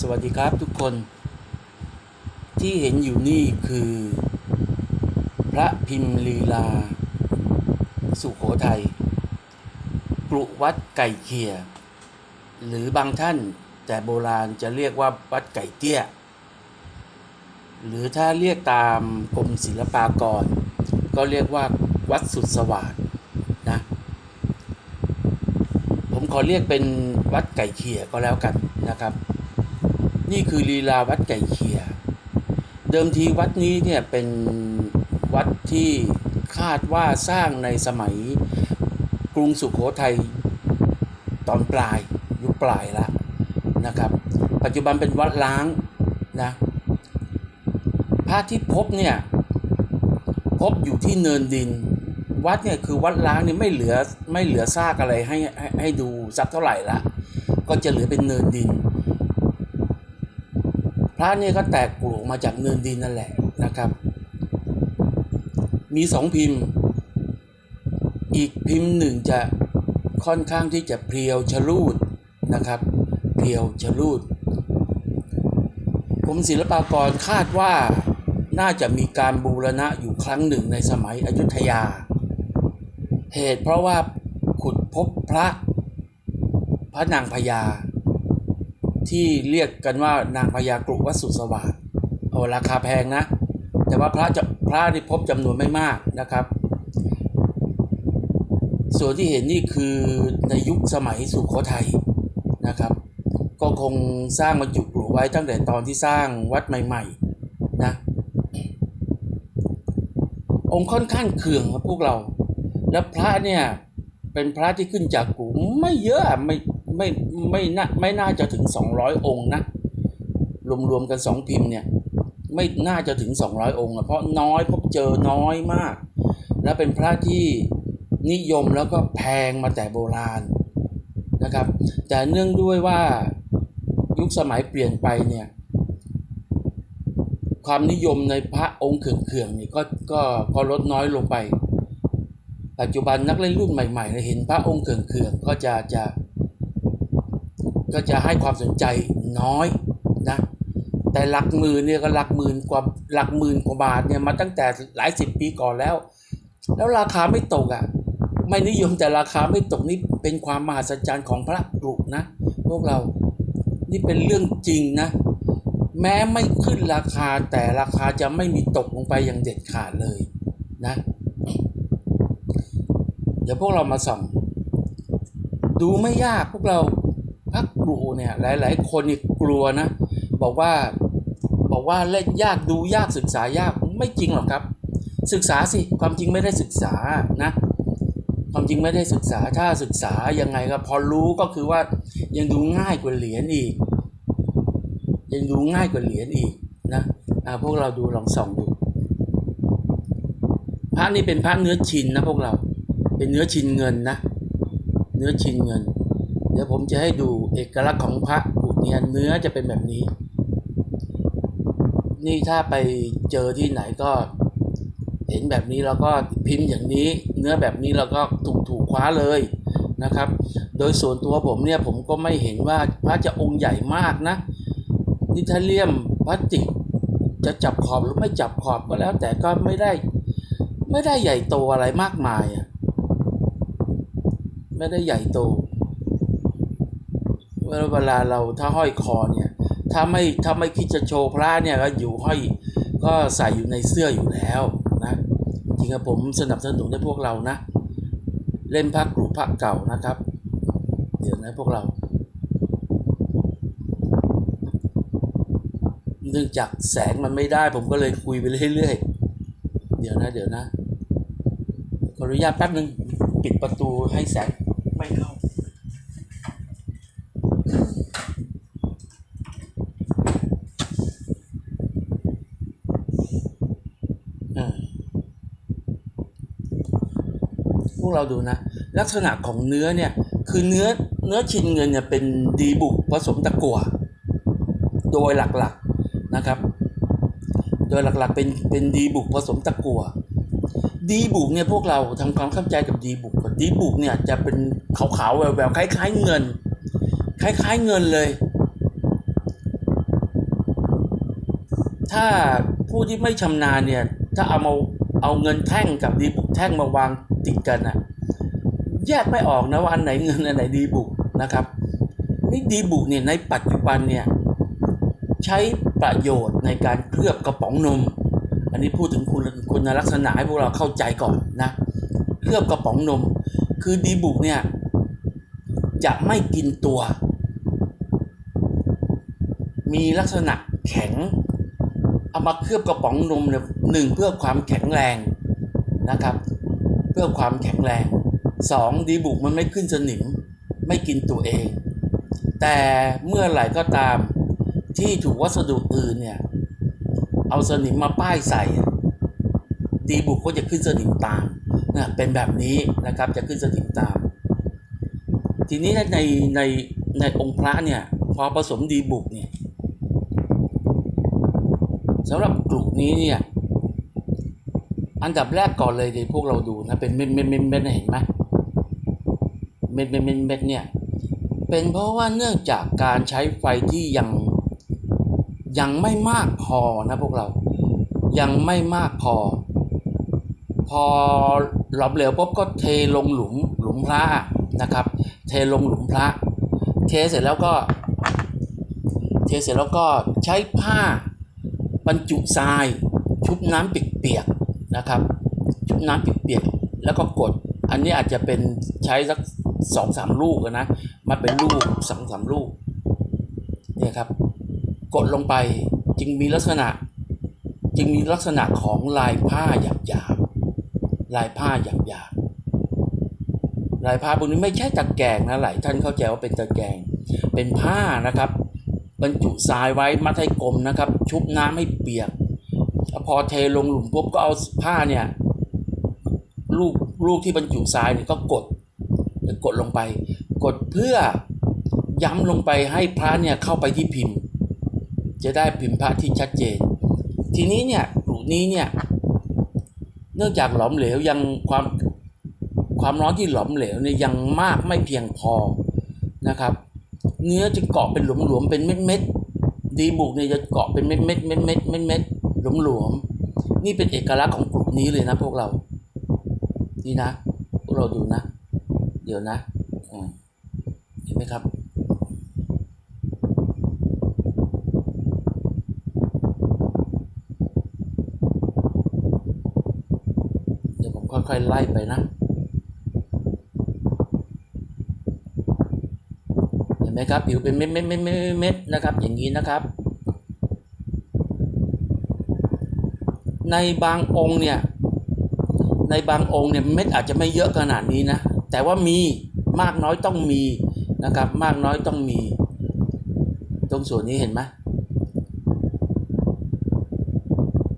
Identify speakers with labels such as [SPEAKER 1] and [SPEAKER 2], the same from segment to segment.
[SPEAKER 1] สวัสดีครับทุกคน ที่เห็นอยู่นี่คือ พระพิมพ์ลีลา สุโขทัยกรุวัดไก่เคียหรือบางท่านแต่โบราณจะเรียกว่าวัดไก่เตี้ย หรือถ้าเรียกตามกรมศิลปากร ก็เรียกว่าวัดสุดสวัสดนะ ผม ขอเรียกเป็นวัดไก่เคียก็แล้วกันนะครับ นี่คือลีลาวัดไก่เคีย เดิมทีวัดนี้เนี่ยเป็นวัดที่คาดว่าสร้างในสมัยกรุงสุขโขทัยตอนปลายยุคปลายละนะครับ ปัจจุบันเป็นวัดล้างนะพระที่พบเนี่ยพบอยู่ที่เนินดิน วัดเนี่ยคือวัดล้างเนี่ยไม่เหลือไม่เหลือซากอะไรให้ให้ให้ดูสักเท่าไหร่ละก็จะเหลือเป็นเนินดิน พระเนี่ยก็แตกปลูกมาจากเนินดินนั่นแหละนะครับ มีสองพิมพ์ อีกพิมพ์หนึ่งจะค่อนข้างที่จะเพรียวชะลูดนะครับ เพรียวชะลูดกรมศิลปากรคาดว่าน่าจะมีการบูรณะอยู่ครั้งหนึ่งในสมัยอยุธยา เหตุเพราะว่าขุดพบพระพระนางพญา ที่เรียกกันว่านางพญากรุวัสุสวาสโอ้ราคาแพงนะ แต่ว่าพระจะพระที่พบจำนวนไม่มากนะครับ ส่วนที่เห็นนี่คือในยุคสมัยสุโขทัยนะครับ ก็คงสร้างบรรจุปลูกไว้ตั้งแต่ตอนที่สร้างวัดใหม่ๆนะองค์ค่อนข้างเขื่องครับพวกเรา แล้วพระเนี่ยเป็นพระที่ขึ้นจากกูไม่เยอะไม่ไม่ไม่น่าไม่น่าจะถึง200องค์นะรวมๆกันสองพิมพ์เนี่ยไม่น่าจะถึง200องค์อะเพราะน้อยพบเจอน้อยมาก และเป็นพระที่นิยมแล้วก็แพงมาแต่โบราณนะครับ แต่เนื่องด้วยว่ายุคสมัยเปลี่ยนไปเนี่ยความนิยมในพระองค์เขื่องๆนี่ก็ก็ก็ลดน้อยลงไป ปัจจุบันนักเล่นรุ่นใหม่ๆเห็นพระองค์เขื่องๆก็จะจะ ก็จะให้ความสนใจน้อยนะแต่หลักหมื่นเนี่ยก็หลักหมื่นกว่าหลักหมื่นกว่าบาทเนี่ยมาตั้งแต่หลายสิบปีก่อนแล้ว แล้วราคาไม่ตกอะไม่นิยมแต่ราคาไม่ตกนี่เป็นความมหัศจรรย์ของพระกรุนะพวกเรานี่เป็นเรื่องจริงนะ แม้ไม่ขึ้นราคาแต่ราคาจะไม่มีตกลงไปอย่างเด็ดขาดเลยนะ เดี๋ยวพวกเรามาส่อง ดูไม่ยากพวกเราพระกรูเนี่ยหลาย ๆ คนนี่กลัวนะ บอกว่าบอกว่าเล่นยากดูยากศึกษายากไม่จริงหรอกครับ ศึกษาสิความจริงไม่ได้ศึกษานะความจริงไม่ได้ศึกษาถ้าศึกษายังไงก็พอรู้ก็คือว่ายังดูง่ายกว่าเหรียญอีก ยังดูง่ายกว่าเหรียญอีกนะอ่าพวกเราดูลองส่องดูพระนี่เป็นพระเนื้อชินนะพวกเรา เป็นเนื้อชินเงินนะ เนื้อชินเงิน เดี๋ยวผมจะให้ดูเอกลักษณ์ของพระกุเนี่ยเนื้อจะเป็นแบบนี้ นี่ถ้าไปเจอที่ไหนก็เห็นแบบนี้แล้วก็พิมพ์อย่างนี้ เนื้อแบบนี้เราก็ถูกถูกคว้าเลยนะครับ โดยส่วนตัวผมเนี่ยผมก็ไม่เห็นว่าพระจะองค์ใหญ่มากนะนี่ถ้าเลียมพลาสติกจะจับขอบหรือไม่จับขอบก็แล้ว แต่ก็ไม่ได้ไม่ได้ใหญ่โตอะไรมากมายอะ ไม่ได้ใหญ่โต เวลาเราถ้าห้อยคอเนี่ย ถ้าไม่ถ้าไม่คิดจะโชว์พระเนี่ยก็อยู่ห้อยก็ใส่อยู่ในเสื้ออยู่แล้วนะจริงๆผมสนับสนุนให้พวกเรานะ เล่นพระกรุพระเก่านะครับ เดี๋ยวนะพวกเราเนื่องจากแสงมันไม่ได้ผมก็เลยคุยไปเรื่อยๆ เดี๋ยวนะ เดี๋ยวนะ ขออนุญาตแป๊บนึง ปิดประตูให้แสงไม่เข้า อ่าพว กเราดูนะ ลักษณะของเนื้อเนี่ยคือเนื้อเนื้อชิ้นเงินเนี่ยเป็นดีบุกผสมตะกั่วโดยหลักๆนะครับ โดยหลักๆเป็นเป็นดีบุกผสมตะกั่วดีบุกเนี่ยพวกเราทำความเข้าใจกับดีบุกก่อนดีบุกเนี่ยจะเป็นขาวๆแววๆคล้าย ๆ เงิน คล้าย ๆ เงินเลย ถ้าผู้ที่ไม่ชำนาญเนี่ยถ้าเอามา เอาเงินแท่งกับดีบุกแท่งมาวางติดกันอะแยกไม่ออกนะว่าอันไหนเงินอันไหนดีบุกนะครับนี่ดีบุกเนี่ยในปัจจุบันเนี่ยใช้ประโยชน์ในการเคลือบกระป๋องนม อันนี้พูดถึงคุณคุณลักษณะให้พวกเราเข้าใจก่อนนะเคลือบกระป๋องนม คือดีบุกเนี่ยจะไม่กินตัว มีลักษณะแข็ง เอามาเคลือบกระป๋องนมเนี่ยหนึ่งเพื่อความแข็งแรงนะครับ เพื่อความแข็งแรงสองดีบุกมันไม่ขึ้นสนิมไม่กินตัวเอง แต่เมื่อไหร่ก็ตามที่ถูกวัสดุอื่นเนี่ยเอาสนิมมาป้ายใส่ ดีบุกก็จะขึ้นสนิมตามนะเป็นแบบนี้นะครับจะขึ้นสนิมตาม ทีนี้ในในในองค์พระเนี่ยพอผสมดีบุกเนี่ย สำหรับกลุ่มนี้เนี่ยอันดับแรกก่อนเลยเดี๋ยวพวกเราดูนะเป็นเม็ดเม็ดเม็ดเม็ดเห็นไหมเม็ดเม็ดเม็ดเม็ดเนี่ยเป็นเพราะว่าเนื่องจากการใช้ไฟที่ยังยังไม่มากพอนะพวกเรา ยังไม่มากพอ พอหลอมเหลวปุ๊บก็เทลงหลุมหลุมพระนะครับ เทลงหลุมพระ เทเสร็จแล้วก็ เทเสร็จแล้วก็ใช้ผ้า บรรจุทราย ชุบน้ำเปียกๆนะครับ ชุบน้ำเปียกๆแล้วก็กด อันนี้อาจจะเป็นใช้สักสองสามลูกนะมาเป็นลูกสองสามลูกเนี่ยครับ กดลงไปจึงมีลักษณะ จึงมีลักษณะของลายผ้าหยาบๆลายผ้าหยาบๆลายผ้าพวกนี้ไม่ใช่ตะแกรงนะหลายท่านเข้าใจว่าเป็นตะแกรงเป็นผ้านะครับ บรรจุทรายไว้มัดให้กลมนะครับ ชุบน้ำให้เปียก พอเทลงหลุมปุ๊บก็เอาผ้าเนี่ยลูกลูกที่บรรจุทรายเนี่ยก็กดกดลงไป กดเพื่อย้ำลงไปให้พระเนี่ยเข้าไปที่พิมพ์ จะได้พิมพ์พระที่ชัดเจน ทีนี้เนี่ยกลุ่มนี้เนี่ยเนื่องจากหลอมเหลวยังความความร้อนที่หลอมเหลวเนี่ยยังมากไม่เพียงพอนะครับ เนื้อจะเกาะเป็นหลวมๆเป็นเม็ดๆดีบุกเนี่ยจะเกาะเป็นเม็ดๆเม็ดๆเม็ดๆเม็ดๆหลวมๆนี่เป็นเอกลักษณ์ของกลุ่มนี้เลยนะพวกเรา นี่นะพวกเราดูนะ เดี๋ยวนะเห็นไหมครับเดี๋ยวผมค่อยๆไล่ไปนะ เห็นไหม ครับ ผิวเป็นเม็ดเม็ดเม็ดเม็ดเม็ดนะครับ อย่างนี้นะครับ ในบางองค์เนี่ย ในบางองค์เนี่ยเม็ดอาจจะไม่เยอะขนาดนี้นะ แต่ว่ามีมากน้อยต้องมีนะครับ มากน้อยต้องมี ตรงส่วนนี้เห็นไหม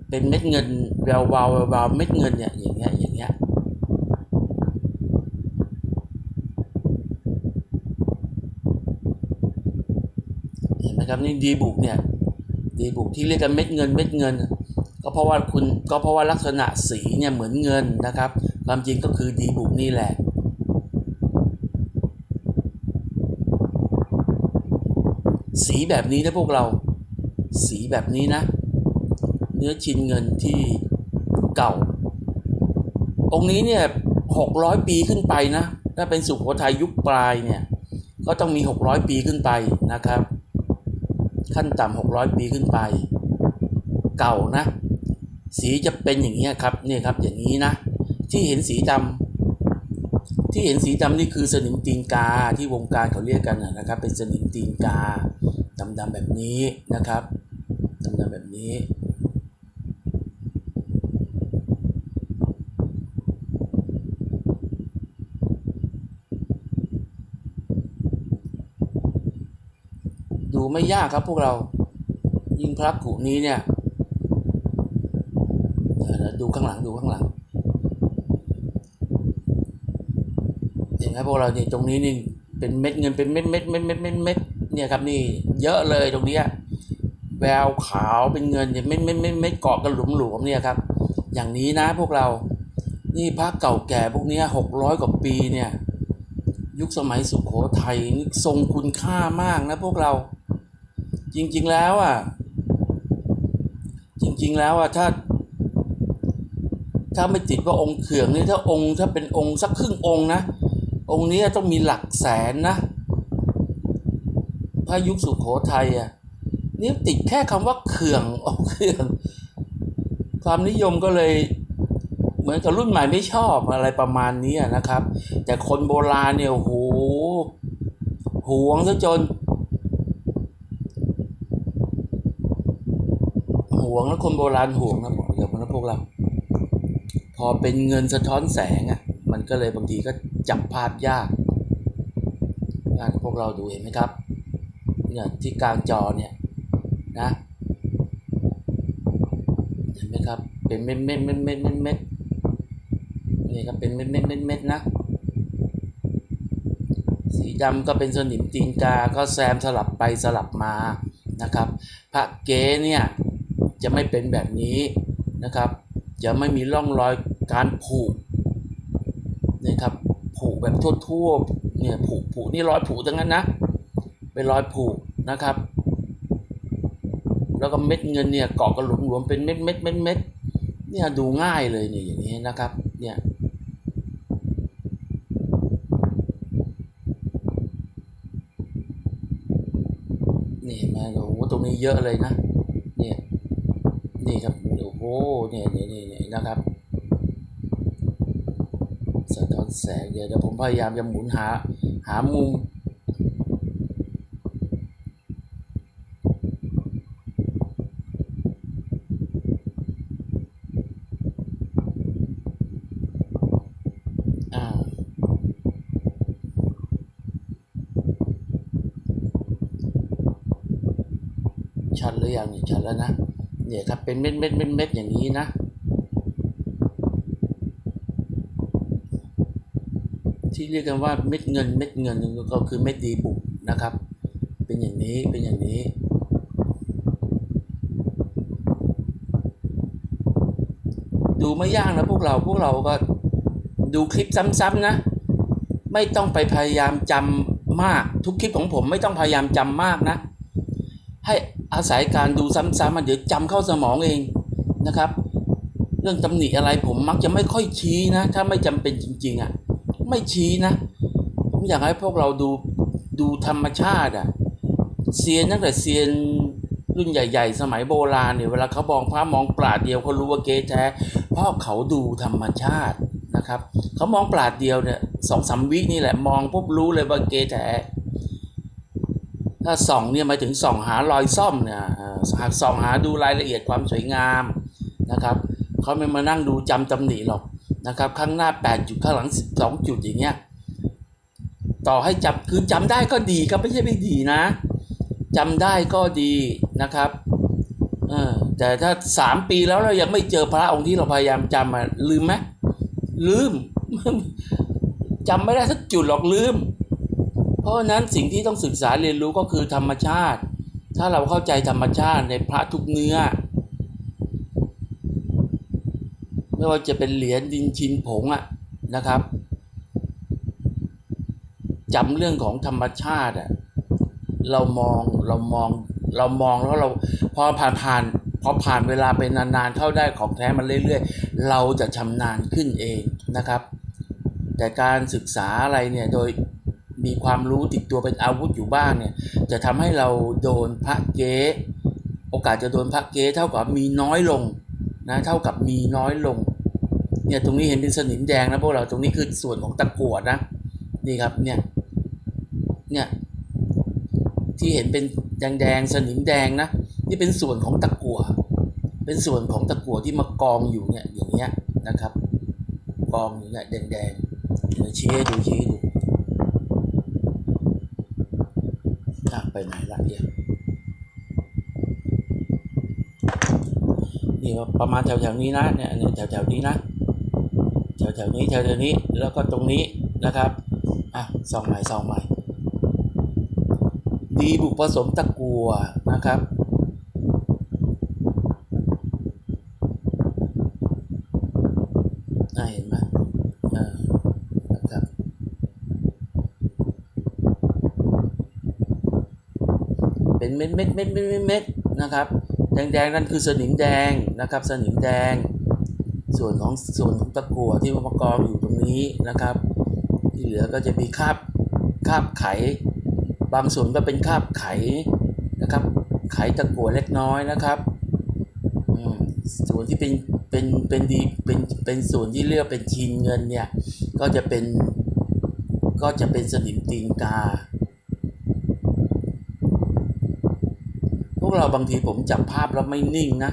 [SPEAKER 1] เป็นเม็ดเงินแวววาวแวววาวเม็ดเงินเนี่ยอย่างเงี้ยอย่างเงี้ย นไหมครับนี่ดีบุกเนี่ยดีบุกที่เรียกกันเม็ดเงินเม็ดเงิน ก็เพราะว่าคุณก็เพราะว่าลักษณะสีเนี่ยเหมือนเงินนะครับ ความจริงก็คือดีบุกนี่แหละสีแบบนี้นะพวกเรา สีแบบนี้นะ เนื้อชิ้นเงินที่เก่า องค์นี้เนี่ยหกร้อยปีขึ้นไปนะ ถ้าเป็นสุโขทัยยุคปลายเนี่ย ก็ต้องมีหกร้อยปีขึ้นไปนะครับ ขั้นต่ำหกร้อยปีขึ้นไป เก่านะ สีจะเป็นอย่างนี้ครับเนี่ยครับอย่างนี้นะ ที่เห็นสีดำที่เห็นสีดำนี่คือสนิมตีนกาที่วงการเขาเรียกกันนะครับ เป็นสนิมตีนกาดำๆแบบนี้นะครับดำๆแบบนี้ ดู ไม่ยากครับพวกเรา ยิ่งพระกุนี้เนี่ยดูข้างหลังดูข้างหลังเห็นไหมพวกเราเนี่ยตรงนี้นี่เป็นเม็ดเงินเป็นเม็ดเม็ดเม็ดเม็ดเม็ดเม็ดเนี่ยครับนี่เยอะเลยตรงนี้แววขาวเป็นเงินเนี่ยเม็ดเม็ดเม็ดเม็ดเกาะกันหลุมหลวมๆเนี่ยครับ อย่างนี้นะพวกเรา นี่พระเก่าแก่พวกนี้หกร้อยกว่าปีเนี่ยยุคสมัยสุขโขทัยนี่ทรงคุณค่ามากนะพวกเรา จริง ๆ แล้วอะ จริง ๆ แล้วอะถ้า ถ้าไม่ติดว่าองค์เขื่องนี่ถ้าองค์ถ้าเป็นองค์สักครึ่งองค์นะ องค์นี้ต้องมีหลักแสนนะพระยุคสุขโขทัยอะนี่ติดแค่คำว่าเขื่ององค์เขื่อง ความนิยมก็เลยเหมือนกับรุ่นใหม่ไม่ชอบอะไรประมาณนี้นะครับ แต่คนโบราณเนี่ยโอ้โหหวงซะจน ห วงแล้วคนโบราณห่วงนะบอกเดี๋ยวมันพวกเรา พอเป็นเงินสะท้อนแสงอะมันก็เลยบางทีก็จับภาพยากอะพวกเราดูเห็นไหมครับเนี่ยที่กลางจอเนี่ยนะเห็นไหมครับเป็นเม็ดเม็ดเม็ดเม็ดเม็ดเม็ดนี่ครับเป็นเม็ดเม็ดเม็ดเม็ดนะสีดำก็เป็นสนิมตีนกา ก็แซมสลับไปสลับมานะครับ พระเก๋เนี่ย จะไม่เป็นแบบนี้นะครับ จะไม่มีร่องรอยการผูกนี่ครับผูกแบบทั่วๆเนี่ยผูกผูกนี่รอยผูกทั้งนั้นนะเป็นรอยผูกนะครับ แล้วก็เม็ดเงินเนี่ยเกาะกระหลุมหลวมเป็นเม็ดเม็ดเม็ดเม็ดเนี่ยดูง่ายเลยเนี่ยอย่างนี้นะครับเนี่ยนี่เห็นไหมโอ้โหตรงนี้เยอะเลยนะเนี่ย นี่ครับโอ้โหเนี่ยเนี่ยเนี่ยเนี่ยนะครับสะท้อนแสงเดี๋ยวเดี๋ยวผมพยายามจะหมุนหาหามุมอ่าชัดหรือยังนี่ชัดแล้วนะ เนี่ยครับเป็นเม็ดเม็ดเม็ดเม็ดอย่างนี้นะที่เรียกกันว่าเม็ดเงินเม็ดเงินก็คือเม็ดดีบุกนะครับ เป็นอย่างนี้เป็นอย่างนี้ ดูไม่ยากนะพวกเราพวกเราก็ดูคลิปซ้ำๆนะ ไม่ต้องไปพยายามจำมากทุกคลิปของผมไม่ต้องพยายามจำมากนะ ให้ อาศัยการดูซ้ำๆมันเดี๋ยวจำเข้าสมองเองนะครับ เรื่องตำหนิอะไรผมมักจะไม่ค่อยชี้นะ ถ้าไม่จำเป็นจริง ๆอะ่ะไม่ชี้นะ ผมอยากให้พวกเราดูดูธรรมชาติอะ่ะเซียนตั้งแต่เซียนรุ่นใหญ่ ๆ สมัยโบราณเนี่ยเวลาเขามองพระมองปราดเดียวเขารู้ว่าเก๊แท้เพราะเขาดูธรรมชาตินะครับเขามองปราดเดียวเนี่ยสองสามวินี่แหละมองปุ๊บรู้เลยว่าเก๊แท้ ถ้าส่องเนี่ยหมายถึงส่องหารอยซ่อมเนี่ยหากส่องหาดูรายละเอียดความสวยงามนะครับเขาไม่มานั่งดูจำตำหนิหรอกนะครับ ข้างหน้า 8 จุดข้างหลัง 12 จุดอย่างเงี้ยต่อให้จำคือจำได้ก็ดีครับไม่ใช่ไม่ดีนะจำได้ก็ดีนะครับเออแต่ถ้า 3 ปีแล้วเรายังไม่เจอพระองค์ที่เราพยายามจำอะลืมไหมลืมจำไม่ได้สักจุดหรอกลืม เพราะฉะนั้นสิ่งที่ต้องศึกษาเรียนรู้ก็คือธรรมชาติ ถ้าเราเข้าใจธรรมชาติในพระทุกเนื้อ ไม่ว่าจะเป็นเหรียญดินชินผงอะนะครับจำเรื่องของธรรมชาติอะเรามองเรามองเรามองแล้วเราพอผ่านผ่านพอผ่านเวลาไปนานๆเข้าได้ของแท้มันเรื่อยๆ เราจะชำนาญขึ้นเองนะครับ แต่การศึกษาอะไรเนี่ยโดย มีความรู้ติดตัวเป็นอาวุธอยู่บ้างเนี่ย จะทำให้เราโดนพระเก๊โอกาสจะโดนพระเก๊เท่ากับมีน้อยลงนะเท่ากับมีน้อยลงเนี่ยตรงนี้เห็นเป็นสนิมแดงนะพวกเราตรงนี้คือส่วนของตะกั่วนะนี่ครับเนี่ยเนี่ยที่เห็นเป็นแดงๆสนิมแดงนะนี่เป็นส่วนของตะกั่วเป็นส่วนของตะกั่วที่มากองอยู่เนี่ยอย่างเงี้ยนะครับ กองอยู่เนี่ยแดงๆเดี๋ยวชี้ให้ดูชี้ให้ดูอะ ไปไหนละเนี่ยนี่ประมาณแถวๆนี้นะเนี่ยแถวๆนี้นะแถวๆนี้แถวๆนี้แล้วก็ตรงนี้นะครับอะซองใหม่ซองใหม่ ดีบุกผสมตะกัวนะครับ เป็นเม็ดเม็ดเม็ดเม็ดเม็ดนะครับแดงแดงๆนั่นคือสนิมแดงนะครับ สนิมแดง ส่วนของส่วนของตะกั่วที่มากองอยู่ตรงนี้นะครับ ที่เหลือก็จะมีคราบคราบไข บางส่วนก็เป็นคราบไขนะครับ ไขตะกั่วเล็กน้อยนะครับส่วนที่เป็นเป็นเป็นดีเป็นเป็นส่วนที่เรียกเป็นชีนเงินเนี่ยก็จะเป็นก็จะเป็นสนิมตีนกา พวก เราบางทีผมจับภาพแล้วไม่นิ่งนะ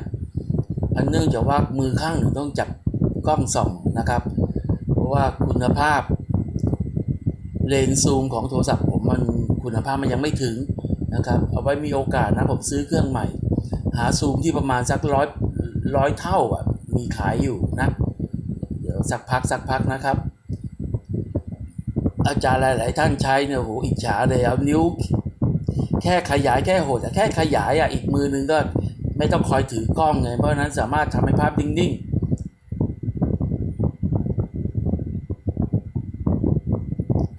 [SPEAKER 1] อันเนื่องจากว่ามือข้างหนึ่งต้องจับกล้องส่องนะครับ เพราะว่าคุณภาพ เลนส์ซูมของโทรศัพท์ผมมันคุณภาพมันยังไม่ถึงนะครับ เอาไว้มีโอกาสนะผมซื้อเครื่องใหม่ หาซูมที่ประมาณสักร้อยร้อยเท่าอะมีขายอยู่นะ เดี๋ยวสักพักสักพักนะครับ อาจารย์หลาย ๆ ท่านใช้เนี่ยโหอิจฉาเลยเอานิ้ว แค่ขยายแค่โหดแค่ขยายอะอีกมือนึงก็ไม่ต้องคอยถือกล้องไง เพราะนั้นสามารถทำให้ภาพนิ่งๆ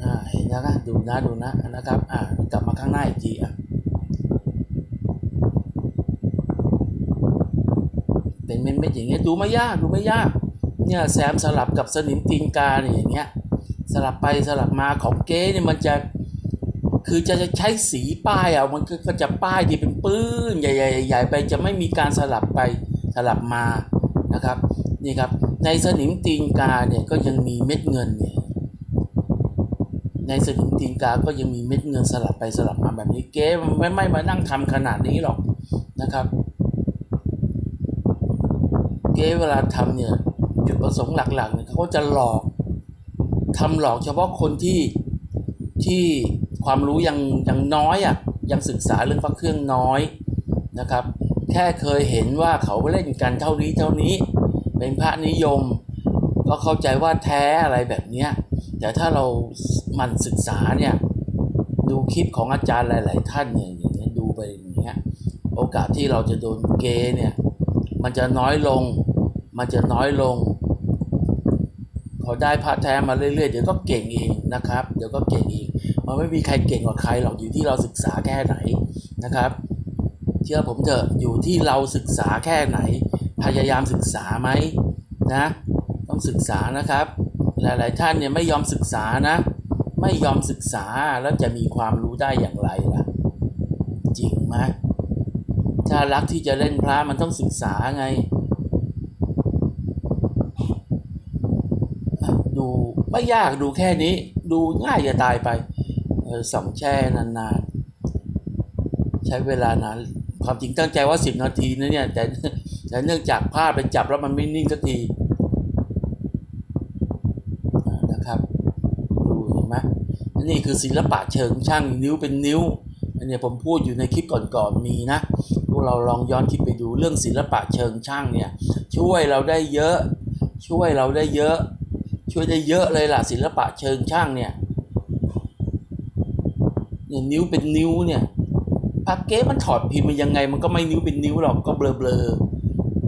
[SPEAKER 1] อ่าเห็นนะดูนะดูนะนะครับอ่ากลับมาข้างหน้าอีกทีอะเป็นเม็ดๆอย่างเงี้ยดูไม่ยากดูไม่ยากเนี่ยแซมสลับกับสนิมตีนกาเนี่ยอย่างเงี้ยสลับไปสลับมาของเก๊เนี่ยมันจะ คือจะใช้สีป้ายอะมันก็จะป้ายที่เป็นปื้นใหญ่ๆใหญ่ไปจะไม่มีการสลับไปสลับมานะครับนี่ครับในสนิมตีนกาเนี่ยก็ยังมีเม็ดเงินเนี่ยในสนิมตีนกาก็ยังมีเม็ดเงินสลับไปสลับมาแบบนี้เก๊มันไม่ไม่มานั่งทำขนาดนี้หรอกนะครับเก๊เวลาทำเนี่ยจุดประสงค์หลักๆเนี่ยเขาจะหลอกทำหลอกเฉพาะคนที่ที่ ความรู้ยังยังน้อยอะยังศึกษาเรื่องพระเครื่องน้อยนะครับ แค่เคยเห็นว่าเขาเล่นกันเท่านี้เท่านี้ เป็นพระนิยม ก็เข้าใจว่าแท้อะไรแบบเนี้ยแต่ถ้าเรามันศึกษาเนี่ยดูคลิปของอาจารย์หลาย ๆ ท่านเนี่ยอย่างเงี้ยดูไปอย่างเงี้ยโอกาสที่เราจะโดนเกย์เนี่ยมันจะน้อยลง มันจะน้อยลง พอได้พระแท้มาเรื่อยๆเดี๋ยวก็เก่งเองนะครับ เดี๋ยวก็เก่งเองมันไม่มีใครเก่งกว่าใครหรอกอยู่ที่เราศึกษาแค่ไหนนะครับ เชื่อผมเถอะอยู่ที่เราศึกษาแค่ไหน พยายามศึกษาไหมนะต้องศึกษานะครับ หลายๆท่านเนี่ยไม่ยอมศึกษานะ ไม่ยอมศึกษาแล้วจะมีความรู้ได้อย่างไรล่ะ จริงไหมถ้ารักที่จะเล่นพระมันต้องศึกษาไง ดู ไม่ยากดูแค่นี้ ดูง่ายจะตายไปออสองแช่นานๆ ใช้เวลานานความจริงตั้งใจว่าสิบนาทีนะเนี่ย แต่แต่เนื่องจากพลาดไปจับแล้วมันไม่นิ่งสักทีนะครับ ดูเห็นไหมนี่คือศิลปะเชิงช่างนิ้วเป็นนิ้วอันนี้ผมพูดอยู่ในคลิปก่อนๆมีนะ พวกเราลองย้อนคลิปไปดูเรื่องศิลปะเชิงช่างเนี่ย ช่วยเราได้เยอะ ช่วยเราได้เยอะ ช่วยได้เยอะเลยล่ะ ศิลปะเชิงช่างเนี่ยเนี่ยนิ้วเป็นนิ้วเนี่ยพักเก๊มันถอดพิมพ์มันยังไง มันก็ไม่นิ้วเป็นนิ้วหรอกก็เบลอเบลอ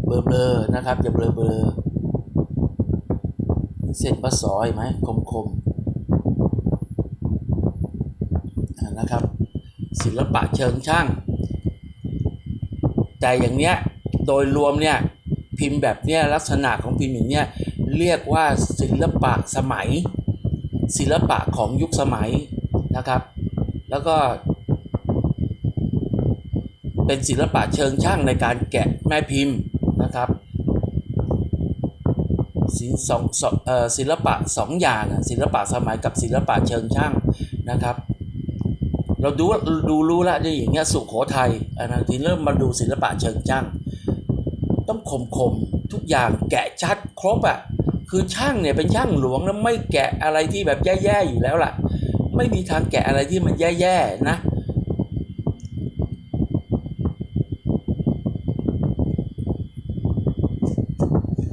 [SPEAKER 1] เบลอเบลอนะครับอย่าเบลอเบลอเส้นประสอยไหมคมคมนะครับ ศิลปะเชิงช่าง แต่อย่างเนี้ยโดยรวมเนี่ยพิมพ์แบบเนี้ยลักษณะของพิมพ์อย่างเนี้ย เรียกว่าศิลปะสมัย ศิลปะของยุคสมัยนะครับ แล้วก็ เป็นศิลปะเชิงช่างในการแกะแม่พิมพ์นะครับศิลสองศิลปะสองอย่างศิลปะสมัยกับศิลปะเชิงช่างนะครับ เราดูดูรู้แล้วเนี่อย่างเงี้ยสุโขทัยอันนั้นทีเริ่มมาดูศิลปะเชิงช่าง ต้องคมคมทุกอย่างแกะชัดครบอะ่ะ คือช่างเนี่ยเป็นช่างหลวงแล้วไม่แกะอะไรที่แบบแย่ๆอยู่แล้วล่ะ ไม่มีทางแกะอะไรที่มันแย่ๆนะ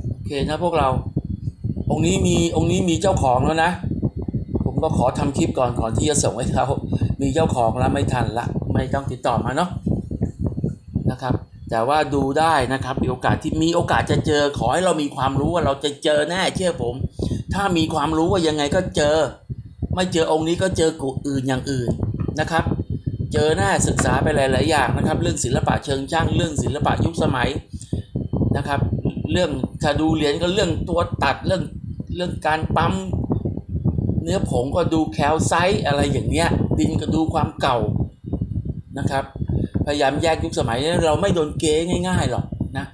[SPEAKER 1] โอเคนะพวกเรา องค์นี้มีองค์นี้มีเจ้าของแล้วนะ ผมก็ขอทำคลิปก่อนก่อนที่จะส่งให้เขามีเจ้าของแล้วไม่ทันละ ไม่ต้องติดต่อมาเนาะนะครับ แต่ว่าดูได้นะครับ มีโอกาสที่มีโอกาสจะเจอ ขอให้เรามีความรู้ว่าเราจะเจอแน่เชื่อผม ถ้ามีความรู้ว่ายังไงก็เจอ ไม่เจอองค์นี้ก็เจอกูอื่นอย่างอื่นนะครับ เจอหน้าศึกษาไปหลาย ๆ อย่างนะครับ เรื่องศิลปะเชิงช่าง เรื่องศิลปะยุคสมัยนะครับ เรื่องถ้าดูเหรียญก็เรื่องตัวตัดเรื่องเรื่องการปั๊มเนื้อผงก็ดูแคลไซต์อะไรอย่างเงี้ยดินก็ดูความเก่านะครับ พยายามแยกยุคสมัยเราไม่โดนเก๊ง่ายๆหรอกนะ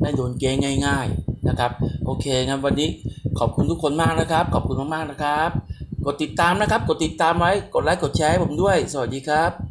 [SPEAKER 1] ไม่โดนเก๊ง่าย ๆนะครับ โอเคงั้นวันนี้ขอบคุณทุกคนมากนะครับ ขอบคุณมากๆนะครับ กดติดตามนะครับ กดติดตามไว้ กดไลค์กดแชร์ให้ผมด้วย สวัสดีครับ